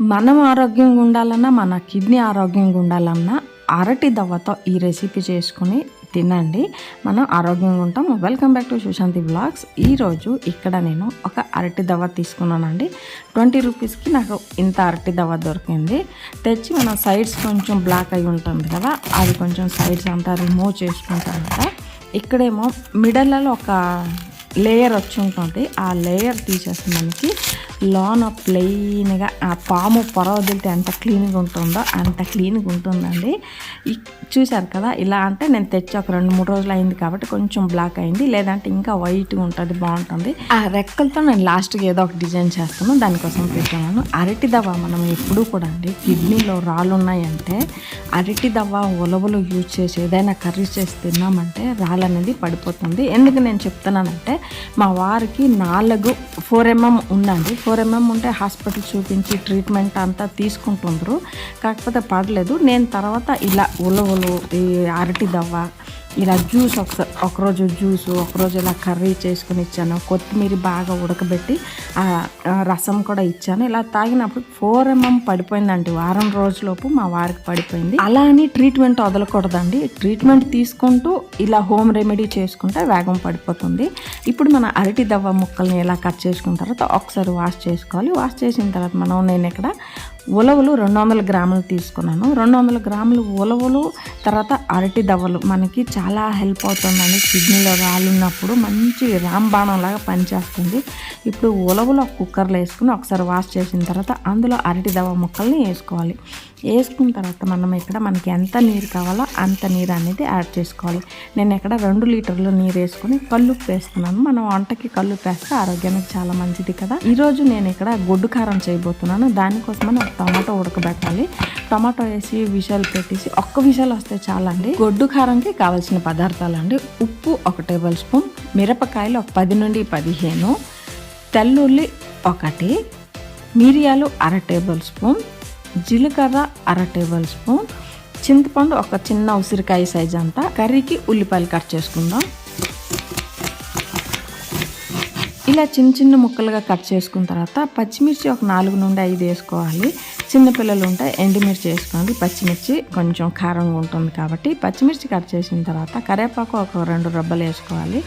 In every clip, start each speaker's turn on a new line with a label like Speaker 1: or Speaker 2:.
Speaker 1: మనం ఆరోగ్యంగా ఉండాలన్నా మన కిడ్నీ ఆరోగ్యంగా ఉండాలన్నా అరటి దవ్వతో ఈ రెసిపీ చేసుకుని తినండి. మనం ఆరోగ్యంగా ఉంటాం. Welcome back to Sushanti blogs ఈరోజు ఇక్కడ నేను ఒక అరటి దవ్వ తీసుకున్నానండి. ట్వంటీ రూపీస్కి నాకు ఇంత అరటి దవ్వ దొరికింది. తెచ్చి మన సైడ్స్ కొంచెం బ్లాక్ అయి ఉంటుంది కదా అది కొంచెం సైడ్స్ అంతా రిమూవ్ చేసుకుంటాం కదా. ఇక్కడేమో మిడల్లలో ఒక లేయర్ వచ్చి ఉంటుంది. ఆ లేయర్ తీసేసి మనకి లోన ప్లెయిన్గా ఆ పాము పొర వదిలితే ఎంత క్లీన్గా ఉంటుందో అంత క్లీన్గా ఉంటుందండి. చూశారు కదా ఇలా అంటే నేను తెచ్చి ఒక రెండు మూడు రోజులు అయింది కాబట్టి కొంచెం బ్లాక్ అయింది. లేదంటే ఇంకా వైట్గా ఉంటుంది బాగుంటుంది. ఆ రెక్కలతో నేను లాస్ట్కి ఏదో ఒక డిజైన్ చేస్తాను దానికోసం పెట్టాను. అరటి దవ్వ మనం ఎప్పుడూ కూడా అండి కిడ్నీలో రాళ్ళు ఉన్నాయంటే అరటి దవ్వ ఉలవలు యూజ్ చేసి ఏదైనా కర్రీ చేసి తిన్నామంటే రాళ్ళు అనేది పడిపోతుంది. ఎందుకు నేను చెప్తున్నానంటే మా వారికి నాలుగు ఫోర్ ఎంఎం ఉందండి. ఫోర్ ఎంఎం ఉంటే హాస్పిటల్ చూపించి ట్రీట్మెంట్ అంతా తీసుకుంటుండ్రు. కాకపోతే పడలేదు నేను తర్వాత ఇలా ఉలవలు ఈ అరటి దవ్వ ఇలా జ్యూస్ ఒకసారి ఒకరోజు జ్యూస్ ఒకరోజు ఇలా కర్రీ చేసుకుని ఇచ్చాను. కొత్తిమీర బాగా ఉడకబెట్టి ఆ రసం కూడా ఇచ్చాను. ఇలా తాగినప్పుడు ఫోర్ ఎంఎం పడిపోయిందండి. వారం రోజులోపు మా వారికి పడిపోయింది. అలా అని ట్రీట్మెంట్ వదలకూడదండి. ట్రీట్మెంట్ తీసుకుంటూ ఇలా హోమ్ రెమెడీ చేసుకుంటే వేగం పడిపోతుంది. ఇప్పుడు మన అరటి దవ్వ ముక్కల్ని ఎలా కట్ చేసుకున్న తర్వాత ఒకసారి వాష్ చేసుకోవాలి. వాష్ చేసిన తర్వాత మనం నేను ఇక్కడ ఉలవలు రెండు వందల గ్రాములు తీసుకున్నాను. రెండు వందల గ్రాములు ఉలవలు తర్వాత అరటి దవ్వలు. మనకి చాలా హెల్ప్ అవుతుందండి. కిడ్నీలో రాళ్ళు మంచి రాంబాణం లాగా పనిచేస్తుంది. ఇప్పుడు ఉలవలు కుక్కర్లో వేసుకుని ఒకసారి వాష్ చేసిన తర్వాత అందులో అరటి దవ్వ ముక్కల్ని వేసుకోవాలి. వేసుకున్న తర్వాత మనం ఇక్కడ మనకి ఎంత నీరు కావాలో అంత నీరు అనేది యాడ్ చేసుకోవాలి. నేను ఇక్కడ రెండు లీటర్లు నీరు వేసుకుని కల్లుప్పు వేస్తున్నాను. మనం వంటకి కల్లుప్పు వేస్తే ఆరోగ్యానికి చాలా మంచిది కదా. ఈరోజు నేను ఇక్కడ గొడ్డు కారం చేయబోతున్నాను. దానికోసం టమాటో ఉడకబెట్టాలి. టమాటో వేసి విషాలు పెట్టేసి ఒక్క విషయాలు వస్తే చాలండి. గొడ్డు కారంకి కావాల్సిన పదార్థాలు అండి ఉప్పు ఒక టేబుల్ స్పూన్ మిరపకాయలు ఒక పది నుండి పదిహేను తెల్లుల్లి ఒకటి మిరియాలు అర టేబుల్ స్పూన్ జీలకర్ర అర టేబుల్ స్పూన్ చింతపండు ఒక చిన్న ఉసిరికాయ సైజ్ అంతా కర్రీకి ఉల్లిపాయలు కట్ చేసుకుందాం. ఇలా చిన్న చిన్న ముక్కలుగా కట్ చేసుకున్న తర్వాత పచ్చిమిర్చి ఒక నాలుగు నుండి ఐదు వేసుకోవాలి. చిన్నపిల్లలు ఉంటే ఎండుమిర్చి వేసుకోండి. పచ్చిమిర్చి కొంచెం కారంగా ఉంటుంది కాబట్టి పచ్చిమిర్చి కట్ చేసిన తర్వాత కరివేపాకు ఒక రెండు రబ్బలు వేసుకోవాలి.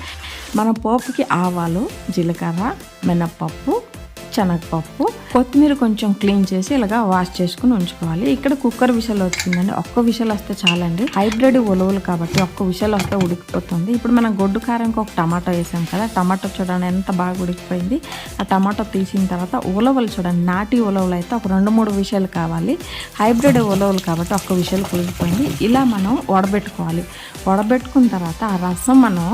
Speaker 1: మన పోపుకి ఆవాలు జీలకర్ర మినప్పప్పు శనగపప్పు కొత్తిమీర కొంచెం క్లీన్ చేసి ఇలాగా వాష్ చేసుకుని ఉంచుకోవాలి. ఇక్కడ కుక్కర్ విషయాలు వచ్చిందండి ఒక్క విషయాలు వస్తే చాలండి. హైబ్రిడ్ ఉలవలు కాబట్టి ఒక్క విషయాలు వస్తే ఉడికిపోతుంది. ఇప్పుడు మనం గొడ్డు కారంకి ఒక టమాటో వేసాం కదా టమాటో చూడండి ఎంత బాగా ఉడికిపోయింది. ఆ టమాటో తీసిన తర్వాత ఉలవలు చూడండి నాటి ఉలవలు అయితే ఒక రెండు మూడు విషయాలు కావాలి. హైబ్రిడ్ ఉలవలు కాబట్టి ఒక్క విషయాలు ఉడికిపోయింది ఇలా మనం వడబెట్టుకోవాలి. వడబెట్టుకున్న తర్వాత ఆ రసం మనం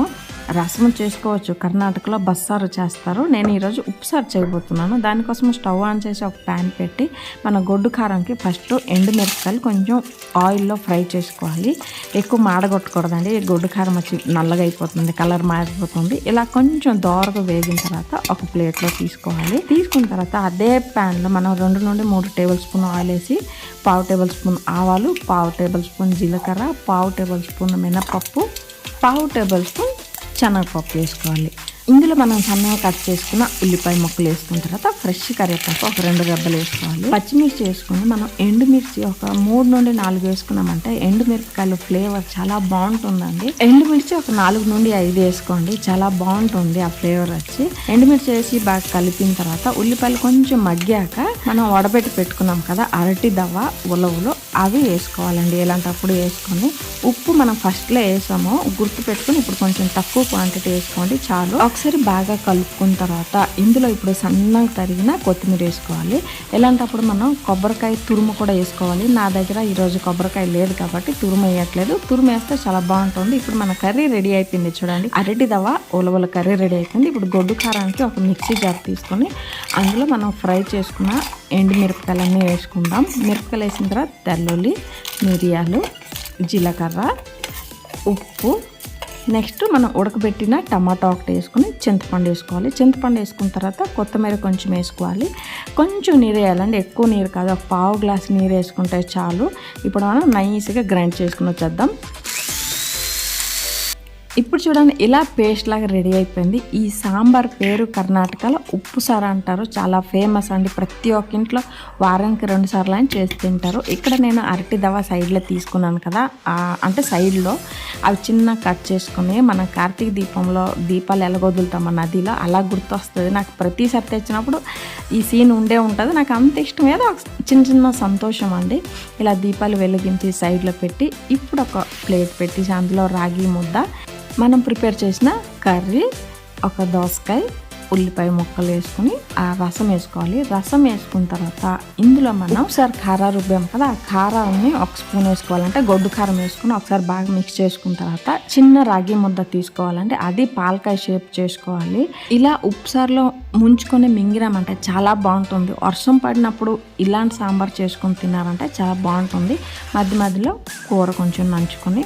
Speaker 1: రసం చేసుకోవచ్చు. కర్ణాటకలో బస్సారు చేస్తారు. నేను ఈరోజు ఉప్పుసారు చేయబోతున్నాను. దానికోసం స్టవ్ ఆన్ చేసి ఒక ప్యాన్ పెట్టి మన గొడ్డు కారంకి ఫస్ట్ ఎండు మిరపకాయలు కొంచెం ఆయిల్లో ఫ్రై చేసుకోవాలి. ఎక్కువ మాడగొట్టకూడదండి. గొడ్డు కారం వచ్చి నల్లగా అయిపోతుంది కలర్ మారిపోతుంది. ఇలా కొంచెం దోరగా వేగిన తర్వాత ఒక ప్లేట్లో తీసుకోవాలి. తీసుకున్న తర్వాత అదే ప్యాన్లో మనం రెండు నుండి మూడు టేబుల్ స్పూన్ ఆయిల్ వేసి పావు టేబుల్ స్పూన్ ఆవాలు పావు టేబుల్ స్పూన్ జీలకర్ర పావు టేబుల్ స్పూన్ మినపప్పు పావు టేబుల్ స్పూన్ శనగపప్పు వేసుకోవాలి ఇందులో మనం సన్నగా కట్ చేసుకున్న ఉల్లిపాయ ముక్కలు వేసుకున్న తర్వాత ఫ్రెష్ కరివేపాకు ఒక రెండు రెబ్బలు వేసుకోవాలి. పచ్చిమిర్చి వేసుకుని మనం ఎండుమిర్చి ఒక మూడు నుండి నాలుగు వేసుకున్నామంటే ఎండుమిరపకాయలు ఫ్లేవర్ చాలా బాగుంటుందండి. ఎండుమిర్చి ఒక నాలుగు నుండి ఐదు వేసుకోండి చాలా బాగుంటుంది ఆ ఫ్లేవర్ వచ్చి. ఎండుమిర్చి వేసి బాగా కలిపిన తర్వాత ఉల్లిపాయలు కొంచెం మగ్గాక మనం వడబెట్టి పెట్టుకున్నాం కదా అరటి దవ్వ ఉలవలు అవి వేసుకోవాలండి. ఇలాంటప్పుడు వేసుకొని ఉప్పు మనం ఫస్ట్లో వేసాము గుర్తు పెట్టుకుని ఇప్పుడు కొంచెం తక్కువ క్వాంటిటీ వేసుకోండి చాలు. ఒకసారి బాగా కలుపుకున్న తర్వాత ఇందులో ఇప్పుడు సన్నగా తరిగిన కొత్తిమీర వేసుకోవాలి. ఇలాంటప్పుడు మనం కొబ్బరికాయ తురుము కూడా వేసుకోవాలి. నా దగ్గర ఈరోజు కొబ్బరికాయ లేదు కాబట్టి తురుము వేయట్లేదు. తురుము వేస్తే చాలా బాగుంటుంది. ఇప్పుడు మన కర్రీ రెడీ అయిపోయింది చూడండి. అరటి దవ ఉలవల కర్రీ రెడీ అయిపోయింది. ఇప్పుడు గొడ్డు కారానికి ఒక మిక్సీ జార్ తీసుకొని అందులో మనం ఫ్రై చేసుకున్న ఎండు మిరపకాయలన్నీ వేసుకుందాం. మిరపకాయలు వేసిన తర్వాత తెల్లుల్లి మిరియాలు జీలకర్ర ఉప్పు నెక్స్ట్ మనం ఉడకబెట్టిన టమాటా ఒకటి వేసుకుని చింతపండు వేసుకోవాలి. చింతపండు వేసుకున్న తర్వాత కొత్తిమీర కొంచెం వేసుకోవాలి. కొంచెం నీరు వేయాలండి. ఎక్కువ నీరు కాదు. ఒక పావు గ్లాస్ నీరు వేసుకుంటే చాలు. ఇప్పుడు మనం నైస్గా గ్రైండ్ చేసుకుని వచ్చేద్దాం. ఇప్పుడు చూడండి ఇలా పేస్ట్ లాగా రెడీ అయిపోయింది. ఈ సాంబార్ పేరు కర్ణాటకలో ఉప్పు సార అంటారు. చాలా ఫేమస్ అండి. ప్రతి ఒక్క ఇంట్లో వారానికి రెండు సార్లు అని చేసి తింటారు. ఇక్కడ నేను అరటి దవ సైడ్లో తీసుకున్నాను కదా. అంటే సైడ్లో అవి చిన్న కట్ చేసుకుని మన కార్తీక దీపంలో దీపాలు ఎలగొదులుతాం నదిలో అలా గుర్తొస్తుంది. నాకు ప్రతిసారి తెచ్చినప్పుడు ఈ సీన్ ఉండే ఉంటుంది. నాకు అంత ఇష్టం ఏదో ఒక చిన్న చిన్న సంతోషం అండి. ఇలా దీపాలు వెలిగించి సైడ్లో పెట్టి ఇప్పుడు ఒక ప్లేట్ పెట్టి అందులో రాగి ముద్ద మనం ప్రిపేర్ చేసిన కర్రీ ఒక దోసకాయ ఉల్లిపాయ ముక్కలు వేసుకుని ఆ రసం వేసుకోవాలి. రసం వేసుకున్న తర్వాత ఇందులో మనం ఒకసారి కారా రుబ్బాం కదా ఆ కారాన్ని ఒక స్పూన్ వేసుకోవాలంటే గొడ్డు కారం వేసుకుని ఒకసారి బాగా మిక్స్ చేసుకున్న తర్వాత చిన్న రాగి ముద్ద తీసుకోవాలంటే అది పాలకాయ షేప్ చేసుకోవాలి. ఇలా ఉప్పుసారులో ముంచుకొని మింగిరామంటే చాలా బాగుంటుంది. వర్షం పడినప్పుడు ఇలాంటి సాంబార్ చేసుకొని తిన్నారంటే చాలా బాగుంటుంది. మధ్య మధ్యలో కూర కొంచెం నంచుకొని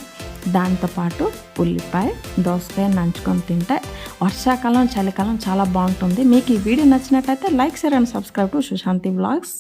Speaker 1: దాంతోపాటు ఉల్లిపాయ దోసకాయ నంచుకొని తింటే వర్షాకాలం చలికాలం చాలా బాగుంటుంది. మీకు ఈ వీడియో నచ్చినట్లయితే like share and subscribe to Sushanti vlogs